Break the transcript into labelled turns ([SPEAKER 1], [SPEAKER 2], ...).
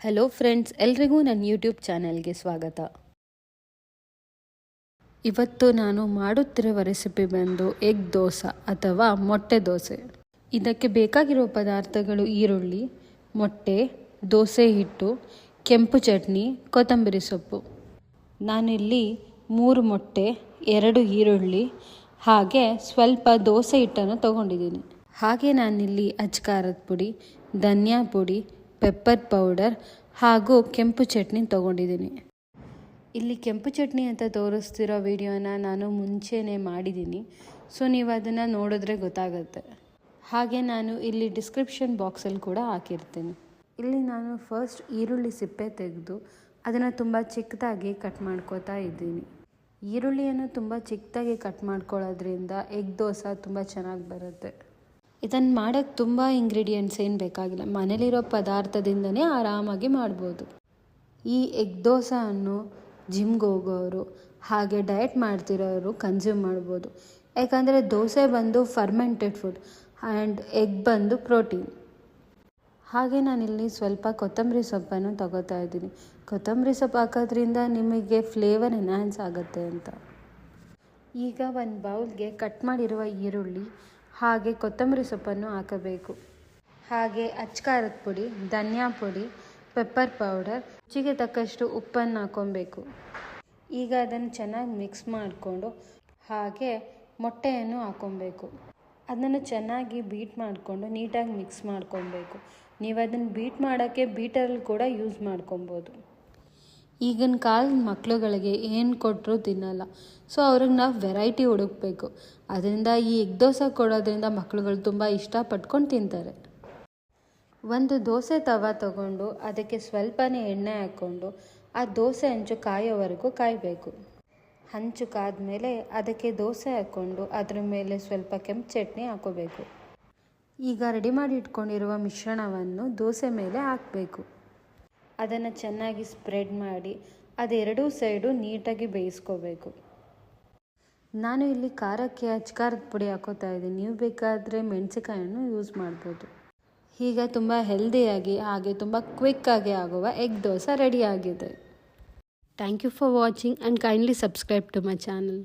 [SPEAKER 1] Hello friends ಎಲ್ರಿಗೂ ನನ್ನ YouTube ಚಾನೆಲ್ಗೆ ಸ್ವಾಗತ. ಇವತ್ತು ನಾನು ಮಾಡುತ್ತಿರುವ ರೆಸಿಪಿ ಬಂದು ಎಗ್ ದೋಸೆ ಅಥವಾ ಮೊಟ್ಟೆ ದೋಸೆ. ಇದಕ್ಕೆ ಬೇಕಾಗಿರುವ ಪದಾರ್ಥಗಳು ಈರುಳ್ಳಿ, ಮೊಟ್ಟೆ, ದೋಸೆ ಹಿಟ್ಟು, ಕೆಂಪು ಚಟ್ನಿ, ಕೊತ್ತಂಬರಿ ಸೊಪ್ಪು. ನಾನಿಲ್ಲಿ ಮೂರು ಮೊಟ್ಟೆ, ಎರಡು ಈರುಳ್ಳಿ, ಹಾಗೆ ಸ್ವಲ್ಪ ದೋಸೆ ಹಿಟ್ಟನ್ನು ತಗೊಂಡಿದ್ದೀನಿ. ಹಾಗೆ ನಾನಿಲ್ಲಿ ಅಜ್ಕಾರದ ಪುಡಿ, ಧನಿಯಾ ಪುಡಿ ಪೆಪ್ಪರ್ ಪೌಡರ್ ಹಾಗೂ ಕೆಂಪು ಚಟ್ನಿ ತೊಗೊಂಡಿದ್ದೀನಿ. ಇಲ್ಲಿ ಕೆಂಪು ಚಟ್ನಿ ಅಂತ ತೋರಿಸ್ತಿರೋ ವಿಡಿಯೋನ ನಾನು ಮುಂಚೆನೇ ಮಾಡಿದ್ದೀನಿ. ಸೊ, ನೀವು ಅದನ್ನು ನೋಡಿದ್ರೆ ಗೊತ್ತಾಗುತ್ತೆ. ಹಾಗೆ ನಾನು ಇಲ್ಲಿ ಡಿಸ್ಕ್ರಿಪ್ಷನ್ ಬಾಕ್ಸಲ್ಲಿ ಕೂಡ ಹಾಕಿರ್ತೀನಿ. ಇಲ್ಲಿ ನಾನು ಫಸ್ಟ್ ಈರುಳ್ಳಿ ಸಿಪ್ಪೆ ತೆಗೆದು ಅದನ್ನು ತುಂಬ ಚಿಕ್ಕದಾಗಿ ಕಟ್ ಮಾಡ್ಕೋತಾ ಇದ್ದೀನಿ. ಈರುಳ್ಳಿಯನ್ನು ತುಂಬ ಚಿಕ್ಕದಾಗಿ ಕಟ್ ಮಾಡ್ಕೊಳ್ಳೋದ್ರಿಂದ ಎಗ್ ದೋಸೆ ತುಂಬ ಚೆನ್ನಾಗಿ ಬರುತ್ತೆ. ಇದನ್ನು ಮಾಡೋಕ್ಕೆ ತುಂಬ ಇಂಗ್ರೀಡಿಯೆಂಟ್ಸ್ ಏನು ಬೇಕಾಗಿಲ್ಲ. ಮನೇಲಿರೋ ಪದಾರ್ಥದಿಂದನೇ ಆರಾಮಾಗಿ ಮಾಡ್ಬೋದು. ಈ ಎಗ್ ದೋಸೆಯನ್ನು ಜಿಮ್ಗೆ ಹೋಗೋರು, ಹಾಗೆ ಡಯಟ್ ಮಾಡ್ತಿರೋರು ಕನ್ಸ್ಯೂಮ್ ಮಾಡ್ಬೋದು. ಯಾಕಂದರೆ ದೋಸೆ ಬಂದು ಫರ್ಮೆಂಟೆಡ್ ಫುಡ್ ಆ್ಯಂಡ್ ಎಗ್ ಬಂದು ಪ್ರೋಟೀನ್ ಹಾಗೆ ನಾನಿಲ್ಲಿ ಸ್ವಲ್ಪ ಕೊತ್ತಂಬರಿ ಸೊಪ್ಪನ್ನು ತಗೋತಾ ಇದ್ದೀನಿ. ಕೊತ್ತಂಬರಿ ಸೊಪ್ಪು ಹಾಕೋದ್ರಿಂದ ನಿಮಗೆ ಫ್ಲೇವರ್ ಎನ್ಹ್ಯಾನ್ಸ್ ಆಗುತ್ತೆ ಅಂತ. ಈಗ ಒಂದು ಬೌಲ್ಗೆ ಕಟ್ ಮಾಡಿರುವ ಈರುಳ್ಳಿ ಹಾಗೆ ಕೊತ್ತಂಬರಿ ಸೊಪ್ಪನ್ನು ಹಾಕಬೇಕು. ಹಾಗೆ ಅಚ್ಕಾರದ ಪುಡಿ, ಧನಿಯಾ ಪುಡಿ, ಪೆಪ್ಪರ್ ಪೌಡರ್, ರುಚಿಗೆ ತಕ್ಕಷ್ಟು ಉಪ್ಪನ್ನು ಹಾಕೊಬೇಕು ಈಗ ಅದನ್ನು ಚೆನ್ನಾಗಿ ಮಿಕ್ಸ್ ಮಾಡಿಕೊಂಡು ಹಾಗೆ ಮೊಟ್ಟೆಯನ್ನು ಹಾಕೊಬೇಕು ಅದನ್ನು ಚೆನ್ನಾಗಿ ಬೀಟ್ ಮಾಡಿಕೊಂಡು ನೀಟಾಗಿ ಮಿಕ್ಸ್ ಮಾಡ್ಕೊಬೇಕು. ನೀವು ಅದನ್ನು ಬೀಟ್ ಮಾಡೋಕ್ಕೆ ಬೀಟರಲ್ಲಿ ಕೂಡ ಯೂಸ್ ಮಾಡ್ಕೊಬೋದು. ಈಗಿನ ಕಾಲದ ಮಕ್ಳುಗಳಿಗೆ ಏನು ಕೊಟ್ಟರು ತಿನ್ನಲ್ಲ. ಸೊ ಅವ್ರಿಗೆ ನಾವು ವೆರೈಟಿ ಹುಡುಕ್ಬೇಕು. ಅದರಿಂದ ಈ ಎಗ್ ದೋಸೆ ಕೊಡೋದ್ರಿಂದ ಮಕ್ಳುಗಳು ತುಂಬ ಇಷ್ಟಪಟ್ಕೊಂಡು ತಿಂತಾರೆ. ಒಂದು ದೋಸೆ ತವ ತಗೊಂಡು ಅದಕ್ಕೆ ಸ್ವಲ್ಪನೇ ಎಣ್ಣೆ ಹಾಕ್ಕೊಂಡು ಆ ದೋಸೆ ಹಂಚು ಕಾಯೋವರೆಗೂ ಕಾಯಬೇಕು. ಹಂಚು ಕಾದ್ಮೇಲೆ ಅದಕ್ಕೆ ದೋಸೆ ಹಾಕ್ಕೊಂಡು ಅದ್ರ ಮೇಲೆ ಸ್ವಲ್ಪ ಕೆಂಪು ಚಟ್ನಿ ಹಾಕೋಬೇಕು. ಈಗ ರೆಡಿ ಮಾಡಿ ಇಟ್ಕೊಂಡಿರುವ ಮಿಶ್ರಣವನ್ನು ದೋಸೆ ಮೇಲೆ ಹಾಕಬೇಕು. ಅದನ್ನು ಚೆನ್ನಾಗಿ ಸ್ಪ್ರೆಡ್ ಮಾಡಿ ಅದೆರಡೂ ಸೈಡು ನೀಟಾಗಿ ಬೇಯಿಸ್ಕೋಬೇಕು. ನಾನು ಇಲ್ಲಿ ಖಾರಕ್ಕೆ ಅಚ್ಕಾರದ ಪುಡಿ ಹಾಕೋತಾ ಇದ್ದೀನಿ. ನೀವು ಬೇಕಾದರೆ ಮೆಣಸಿಕಾಯನ್ನು ಯೂಸ್ ಮಾಡ್ಬೋದು. ಈಗ ತುಂಬ ಹೆಲ್ದಿಯಾಗಿ ಹಾಗೆ ತುಂಬ ಕ್ವಿಕ್ಕಾಗಿ ಆಗುವ ಎಗ್ ದೋಸೆ ರೆಡಿಯಾಗಿದೆ thank you for watching and kindly subscribe to my channel